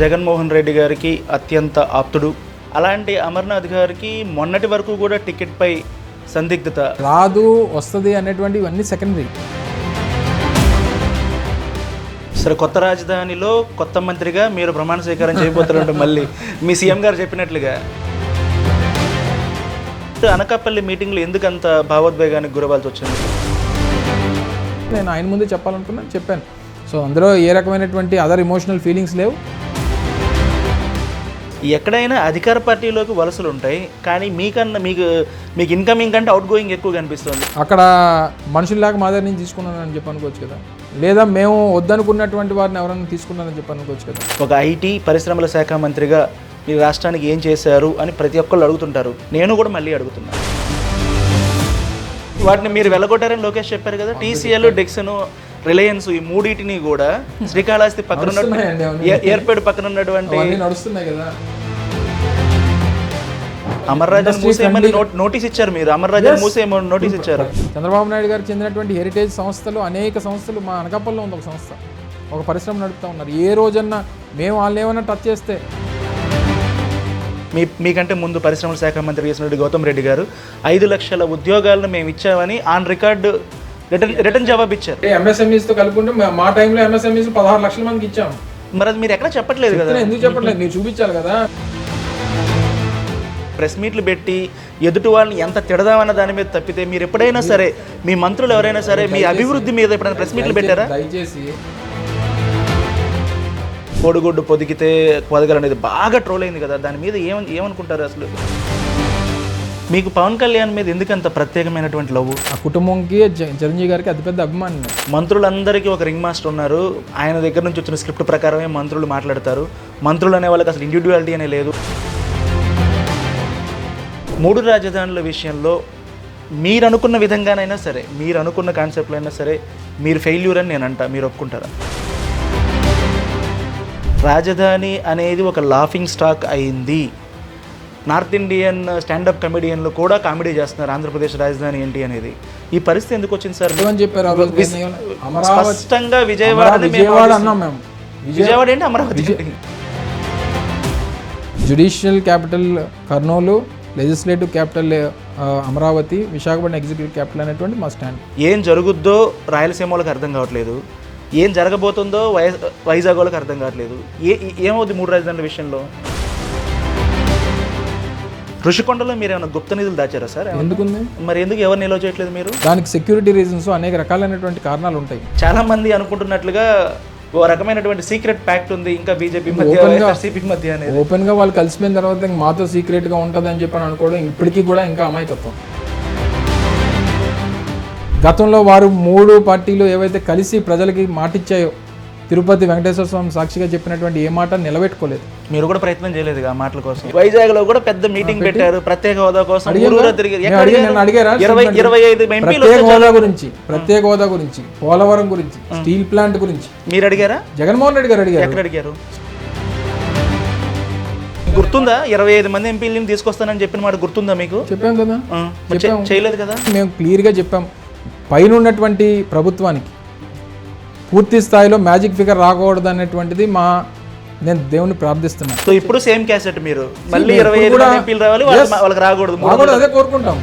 జగన్మోహన్ రెడ్డి గారికి అత్యంత ఆప్తుడు. అలాంటి అమర్నాథ్ గారికి మొన్నటి వరకు కూడా టికెట్పై సందిగ్ధత. రాదు వస్తుంది అనేటువంటి ఇవన్నీ సెకండరీ సరే కొత్త రాజధానిలో కొత్త మంత్రిగా మీరు ప్రమాణ స్వీకారం చేయబోతున్నారు మళ్ళీ మీ సీఎం గారు చెప్పినట్లుగా. అనకాపల్లి మీటింగ్లో ఎందుకు అంత భావోద్వేగానికి గురవాల్సి వచ్చింది? నేను ఆయన ముందే చెప్పాలనుకున్నాను చెప్పాను. సో అందులో ఏ రకమైనటువంటి అదర్ ఇమోషనల్ ఫీలింగ్స్ లేవు. ఎక్కడైనా అధికార పార్టీలోకి వలసలు ఉంటాయి కానీ మీకన్నా మీకు మీకు ఇన్కమింగ్ కంటే అవుట్ గోయింగ్ ఎక్కువ కనిపిస్తుంది. అక్కడ మనుషుల్లాగా మా దగ్గర నుంచి తీసుకున్నానని చెప్పి అనుకోవచ్చు కదా. లేదా మేము వద్దనుకున్నటువంటి వారిని ఎవరైనా తీసుకున్నారని చెప్పి అనుకోవచ్చు కదా. ఒక ఐటీ పరిశ్రమల శాఖ మంత్రిగా మీ రాష్ట్రానికి ఏం చేశారు అని ప్రతి ఒక్కళ్ళు అడుగుతుంటారు. నేను కూడా మళ్ళీ అడుగుతున్నాను వాటిని మీరు వెళ్ళగొట్టారని లోకేష్ చెప్పారు కదా టీసీఎల్ డెక్సన్ రిలయన్స్ ఈ మూడింటిని కూడా శ్రీకాళహస్తి పక్కన ఏర్పేడు పక్కన ఉన్నటువంటి నడుస్తున్నాయి కదా. అమర్ Industries మూసేయమని నోటీస్ ఇచ్చారు మీరు. అమర్ రాజన్ మూసేయమని నోటీస్ ఇచ్చారు. చంద్రబాబు నాయుడు గారికి చెందినటువంటి హెరిటేజ్ సంస్థలు అనేక సంస్థలు మా అనకాపల్లిలో ఉంది ఒక సంస్థ. ఒక పరిశ్రమ నడుపుతూ ఉన్నారు. ఏ రోజన్నా మేము వాళ్ళని ఏమైనా టచ్ చేస్తే. మీ మీకంటే ముందు పరిశ్రమల శాఖ మంత్రి చేసినటువంటి గౌతమ్ రెడ్డి గారు ఐదు లక్షల ఉద్యోగాలను మేము ఇచ్చామని ఆన్ రికార్డు రిటర్న్ రిటర్న్ జవాబు ఇచ్చారు. ఎంఎస్ఎంఈస్తో కలుపుకుంటే మా- టైంలో ఎంఎస్ఎంఈస్ పదహారు లక్షల మందికి ఇచ్చాం. మరి అది మీరు ఎక్కడ చెప్పట్లేదు కదా? ఎందుకు చెప్పట్లేదు? మీరు చూపించాలి కదా. ప్రెస్ మీట్లు పెట్టి ఎదుటి వాళ్ళని ఎంత తిడదామన్న దాని మీద తప్పితే మీరు ఎప్పుడైనా సరే మీ మంత్రులు ఎవరైనా సరే మీ అభివృద్ధి మీద ఎప్పుడైనా ప్రెస్ మీట్లు పెట్టారా? దయచేసి. కోడిగుడ్డు పొదిగితే పొదగలు అనేది బాగా ట్రోల్ అయింది కదా. దాని మీద ఏమ ఏమనుకుంటారు అసలు? మీకు పవన్ కళ్యాణ్ మీద ఎందుకంత ప్రత్యేకమైనటువంటి లవ్ ఆ కుటుంబంకి చిరంజీవి గారికి అతిపెద్ద అభిమాని. మంత్రులందరికీ ఒక రింగ్ మాస్టర్ ఉన్నారు. ఆయన దగ్గర నుంచి వచ్చిన స్క్రిప్ట్ ప్రకారమే మంత్రులు మాట్లాడతారు. మంత్రులు అనే వాళ్ళకి అసలు ఇండివిజువాలిటీ అనే లేదు. మూడు రాజధానుల విషయంలో మీరు అనుకున్న విధంగానైనా సరే మీరు అనుకున్న కాన్సెప్ట్లో అయినా సరే మీరు ఫెయిల్యూర్ అని నేను అంటా మీరు ఒప్పుకుంటారా? రాజధాని అనేది ఒక లాఫింగ్ స్టాక్ అయింది. నార్త్ ఇండియన్ స్టాండప్ కమెడియన్లు కూడా కామెడీ చేస్తున్నారు ఆంధ్రప్రదేశ్ రాజధాని ఏంటి అనేది. ఈ పరిస్థితి ఎందుకు వచ్చింది సార్? చెప్పారు స్పష్టంగా విజయవాడ విజయవాడ అన్నాం మేము. విజయవాడ ఏంటి? అమరావతి ఏంటి? Judicial capital Kurnool legislative capital Amaravati Visakhapatnam executive capital అనేటువంటి మా స్టాండ్. ఏం జరుగుద్దో రాయలసీమ వాళ్ళకి అర్థం కావట్లేదు. ఏం జరగబోతుందో వైజాగ్ వాళ్ళకి అర్థం కావట్లేదు. ఏ ఏ- ఏమవుద్ది మూడు రాజధానుల విషయంలో? ఋషికొండలో మీరు ఏమైనా గుప్త నిధులు దాచారా సార్? ఎందుకుంది? మరి ఎందుకు ఎవరు నిల్వ చేయట్లేదు మీరు? దానికి సెక్యూరిటీ రీజన్స్ అనేక రకాలైనటువంటి కారణాలు ఉంటాయి. చాలా మంది అనుకుంటున్నట్లుగా ఓ రకమైనటువంటి సీక్రెట్ ప్యాక్ట్ ఉంది ఇంకా బీజేపీ మధ్య వైఎస్ఆర్సీపీ మధ్య అనేది. ఓపెన్గా వాళ్ళు కలిసిపోయిన తర్వాత ఇంక మాతో సీక్రెట్గా ఉంటుంది అని చెప్పి అనుకోవడం ఇప్పటికీ కూడా ఇంకా అమాయకత్వం. గతంలో వారు మూడు పార్టీలు ఏవైతే కలిసి ప్రజలకి మాటిచ్చాయో తిరుపతి వెంకటేశ్వర స్వామి సాక్షిగా చెప్పినటువంటి ఏ మాట నిలబెట్టుకోలేదు. మీరు కూడా ప్రయత్నం చేయలేదు ఆ మాటల కోసం? వైజాగ్లో కూడా పెద్ద మీటింగ్ పెట్టారు. ప్రత్యేక హోదా కోసం ఎంపీలు ప్రత్యేక హోదా గురించి ప్రత్యేక హోదా గురించి పోలవరం గురించి స్టీల్ ప్లాంట్ గురించి. మీరు అడిగారా? జగన్మోహన్ రెడ్డి గారు అడిగారు. ఎక్కడ అడిగారు? గుర్తుందా? ఇరవై ఐదు మంది ఎంపీలను తీసుకొస్తానని చెప్పిన మాట గుర్తుందా మీకు? చెప్పాం కదా. చేయలేదు కదా? మేము క్లియర్గా చెప్పాం. పైన ఉన్నటువంటి ప్రభుత్వానికి పూర్తి స్థాయిలో మ్యాజిక్ ఫిగర్ రాకూడదు అనేటువంటిది మా నేను దేవుని ప్రార్థిస్తున్నాను. సో ఇప్పుడు సేమ్ క్యాసెట్ మీరు. మళ్ళీ ఇరవై రావాలి. వాళ్ళకి రాకూడదు అదే కోరుకుంటాం.